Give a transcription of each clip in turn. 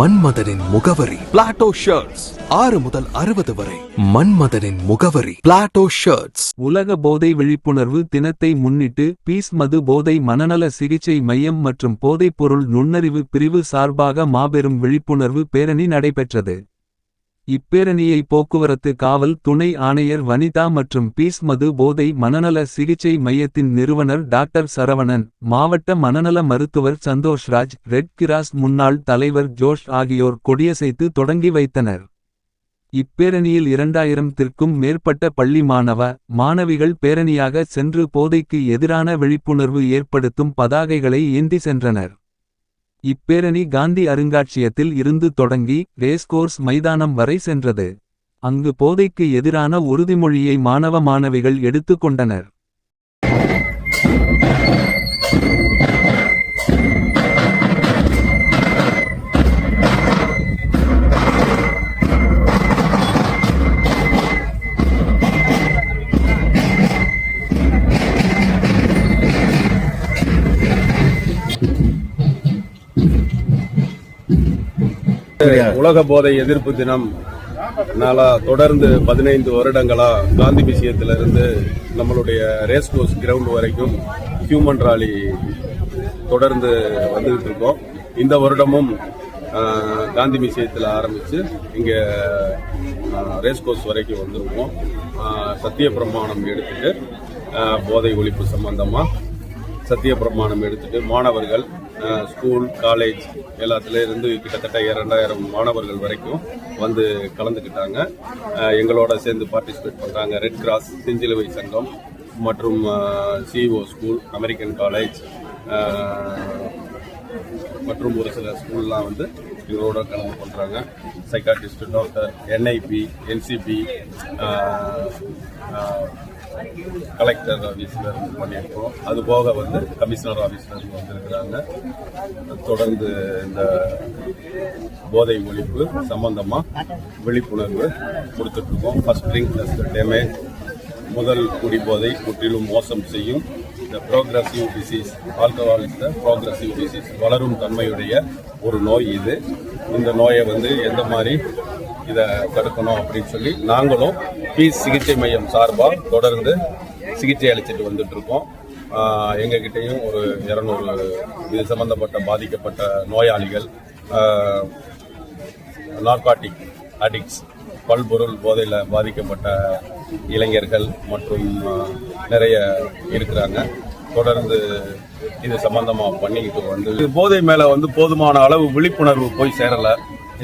மன்மதனின் முகவரி. Plato shirts ஆறு முதல் அறுபது வரை. மன்மதனின் முகவரி. பிளாட்டோ ஷர்ட்ஸ் உலக போதை விழிப்புணர்வு தினத்தை முன்னிட்டு பீஸ் மது போதை மனநல சிகிச்சை மையம் மற்றும் போதைப்பொருள் நுண்ணறிவு பிரிவு சார்பாக மாபெரும் விழிப்புணர்வு பேரணி நடைபெற்றது. இப்பேரணியை போக்குவரத்து காவல் துணை ஆணையர் வனிதா மற்றும் பீஸ் மது போதை மனநல சிகிச்சை மையத்தின் நிறுவனர் டாக்டர் சரவணன் மாவட்ட மனநல மருத்துவர் சந்தோஷ்ராஜ் ரெட் கிராஸ் முன்னாள் தலைவர் ஜோஷ் ஆகியோர் கொடியசைத்து தொடங்கி வைத்தனர். இப்பேரணியில் இரண்டாயிரம்திற்கும் மேற்பட்ட பள்ளி மாணவ மாணவிகள் பேரணியாக சென்று போதைக்கு எதிரான விழிப்புணர்வு ஏற்படுத்தும் பதாகைகளை ஏந்தி சென்றனர். இப்பேரணி காந்தி அருங்காட்சியத்தில் இருந்து தொடங்கி ரேஸ்கோர்ஸ் மைதானம் வரை சென்றது. அங்கு போதைக்கு எதிரான உறுதிமொழியை மாணவ மாணவிகள் எடுத்துக் உலக போதை எதிர்ப்பு தினம். நாளா தொடர்ந்து பதினைந்து வருடங்களா காந்தி விஷயத்திலிருந்து நம்மளுடைய ரேஸ் கோர்ஸ் கிரவுண்ட் வரைக்கும் ஹியூமன் ராலி தொடர்ந்து வந்துகிட்டு இருக்கோம். இந்த வருடமும் காந்தி மியூசியத்தில் ஆரம்பித்து இங்கே ரேஸ் கோர்ஸ் வரைக்கும் வந்திருக்கோம். சத்திய பிரமாணம் எடுத்துட்டு போதை ஒழிப்பு சம்பந்தமாக சத்திய பிரமாணம் எடுத்துட்டு மாணவர்கள் ஸ்கூல் காலேஜ் எல்லாத்துல இருந்து கிட்டத்தட்ட இரண்டாயிரம் மாணவர்கள் வரைக்கும் வந்து கலந்துக்கிட்டாங்க. எங்களோட சேர்ந்து பார்ட்டிசிபேட் பண்ணுறாங்க ரெட் கிராஸ் செஞ்சிலுவை சங்கம் மற்றும் சிஇஓ ஸ்கூல் அமெரிக்கன் காலேஜ் மற்றும் ஒரு சில ஸ்கூல்லாம் வந்து இவரோட கலந்து பண்ணுறாங்க psychiatrist doctor NIP NCB collector ஆஃபீஸில் இருந்து பண்ணியிருக்கோம். அது போக வந்து கமிஷனர் ஆஃபீஸில் இருந்து வந்திருக்கிறாங்க. தொடர்ந்து இந்த போதை ஒழிப்பு சம்பந்தமாக விழிப்புணர்வு கொடுத்துட்ருக்கோம். ஃபஸ்ட் ஃபர்ஸ்ட் ட்ரிங்க் டேமேஜ் முதல் குடிபோதை முற்றிலும் மோசம் செய்யும். இந்த progressive disease alcohol the progressive disease வளரும் தன்மையுடைய ஒரு நோய் இது. இந்த நோயை வந்து எந்த மாதிரி இதை தடுக்கணும் அப்படின்னு சொல்லி நாங்களும் பீஸ் சிகிச்சை மையம் சார்பாக தொடர்ந்து சிகிச்சை அளிச்சுட்டு வந்துட்டு இருக்கோம். எங்ககிட்டையும் எங்ககிட்டயும் ஒரு இரநூறு இது சம்பந்தப்பட்ட பாதிக்கப்பட்ட நோயாளிகள் நார்காட்டிக் அடிக்ஸ் பல்பொருள் போதையில் பாதிக்கப்பட்ட இளைஞர்கள் மற்றும் நிறைய இருக்கிறாங்க. தொடர்ந்து இது சம்பந்தமாக பண்ணிக்கிட்டு வந்து போதை மேலே வந்து போதுமான அளவு விழிப்புணர்வு போய் சேரலை.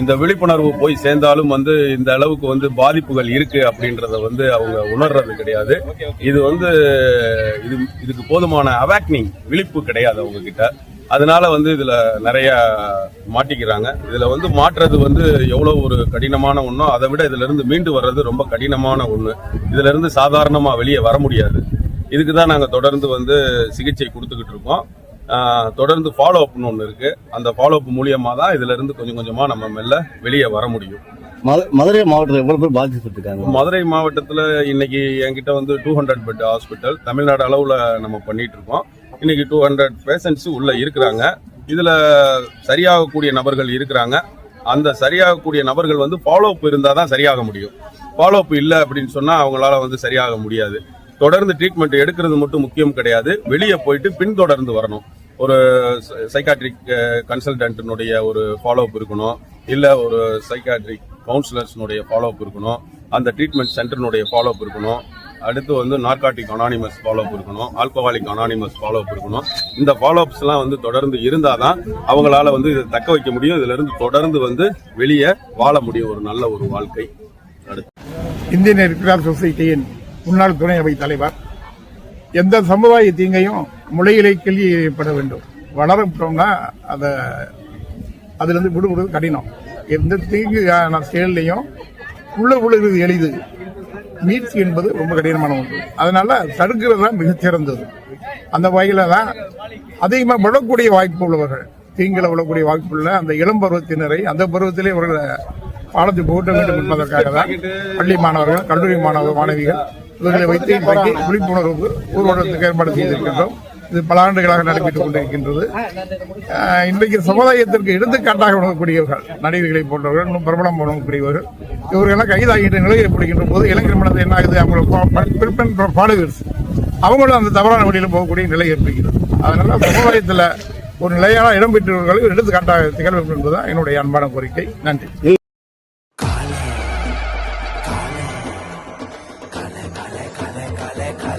இந்த விழிப்புணர்வு போய் சேர்ந்தாலும் வந்து இந்த அளவுக்கு வந்து பாதிப்புகள் இருக்கு அப்படின்றத வந்து அவங்க உணர்றது கிடையாது. இது வந்து இது இதுக்கு போதுமான அவேக்னிங் விழிப்பு கிடையாது அவங்க கிட்ட அதனால வந்து இதுல நிறைய மாட்டிக்கிறாங்க. இதுல வந்து மாற்றுறது வந்து எவ்வளவு ஒரு கடினமான ஒன்றோ அதை விட இதுல இருந்து மீண்டு வர்றது ரொம்ப கடினமான ஒண்ணு. இதுல இருந்து சாதாரணமா வெளியே வர முடியாது. இதுக்கு தான் நாங்கள் தொடர்ந்து வந்து சிகிச்சை கொடுத்துக்கிட்டு இருக்கோம். தொடர்ந்து ஃபாலோ அப்னு ஒன்று இருக்கு. அந்த ஃபாலோ அப் மூலியமா தான் இதுல இருந்து கொஞ்சம் கொஞ்சமா நம்ம மெல்ல வெளியே வர முடியும். மது- மதுரை மாவட்டத்தில் எவ்வளவு பேர் பாதிக்கப்பட்டிருக்காங்க? மதுரை மாவட்டத்தில் இன்னைக்கு என்கிட்ட வந்து two hundred bed hospital Tamil Nadu அளவில் நம்ம பண்ணிட்டு இருக்கோம். இன்னைக்கு டூ ஹண்ட்ரட் பேஷண்ட்ஸ் உள்ள இருக்கிறாங்க. இதுல சரியாகக்கூடிய நபர்கள் இருக்கிறாங்க. அந்த சரியாகக்கூடிய நபர்கள் வந்து ஃபாலோ அப் இருந்தால் தான் சரியாக முடியும். ஃபாலோ அப் இல்லை அப்படின்னு சொன்னால் அவங்களால வந்து சரியாக முடியாது. தொடர்ந்து ட்ரீட்மெண்ட் எடுக்கிறது மட்டும் முக்கியம் கிடையாது. வெளியே போயிட்டு பின்தொடர்ந்து வரணும். ஒரு சைக்காட்ரிக் கன்சல்டன்ட்னுடைய ஒரு ஃபாலோ அப் இருக்கணும். இல்லை ஒரு சைக்காட்ரிக் கவுன்சிலர்ஸ்னுடைய ஃபாலோ அப் இருக்கணும். அந்த ட்ரீட்மெண்ட் சென்டர்னுடைய ஃபாலோ அப் இருக்கணும். அடுத்து வந்து நார்காட்டிக் அனானிமஸ் ஃபாலோ அப் இருக்கணும். ஆல்கஹாலிக் அனானிமஸ் ஃபாலோ அப் இருக்கணும். இந்த ஃபாலோ அப்ஸ்லாம் வந்து தொடர்ந்து இருந்தால் தான் அவங்களால வந்து இதை தக்க வைக்க முடியும். இதிலிருந்து தொடர்ந்து வந்து வெளியே வாழ முடியும். ஒரு நல்ல ஒரு வாழ்க்கை. அடுத்து. இந்தியன் ரெட் கிராஸ் சொசைட்டியின் முன்னாள் துணை அவை தலைவர் எந்த சமுதாய தீங்கையும் முளையிலே கிள்ளி வேண்டும். வளரப்பட்டோம்னா அதை அதுலேருந்து விடுபடுவது கடினம். எந்த தீங்கான செயல்லையும் உள்ள விழுகிறது எளிது. மீட்சி என்பது ரொம்ப கடினமான ஒன்று. அதனால தடுக்கிறது தான் மிகச்சிறந்தது அந்த வகையில் தான் அதிகமாக விழக்கூடிய வாய்ப்பு உள்ளவர்கள் தீங்கில விழக்கூடிய வாய்ப்புள்ள அந்த இளம் பருவத்தினரை அந்த பருவத்திலே அவர்களை பாடத்தை போட்ட வேண்டும் என்பதற்காக தான் பள்ளி மாணவர்கள் கல்லூரி மாணவ மாணவிகள் இவர்களை வைத்து இன்றைக்கு விழிப்புணர்வு ஊர்வலத்துக்கு ஏற்பாடு செய்திருக்கின்றோம். இது பல ஆண்டுகளாக நடைபெற்றுக் கொண்டிருக்கின்றது. இன்றைக்கு சமுதாயத்திற்கு எடுத்துக்காட்டாக விளங்கக்கூடியவர்கள் நடிகர்களை போன்றவர்கள் இன்னும் பிரபலம் விளங்கக்கூடியவர்கள் இவர்களெல்லாம் கைதாகின்ற நிலை ஏற்படுகின்ற போது இளைஞர் மனது என்ன ஆகுது? அவங்களுக்கு ஃபாலோவர்ஸ் அவங்களும் அந்த தவறான வழியில் போகக்கூடிய நிலை ஏற்படுகிறது. அதனால சமுதாயத்தில் ஒரு நிலையான இடம் எடுத்துக்காட்டாக திகழ்வு என்பதுதான் என்னுடைய அன்பான கோரிக்கை. நன்றி.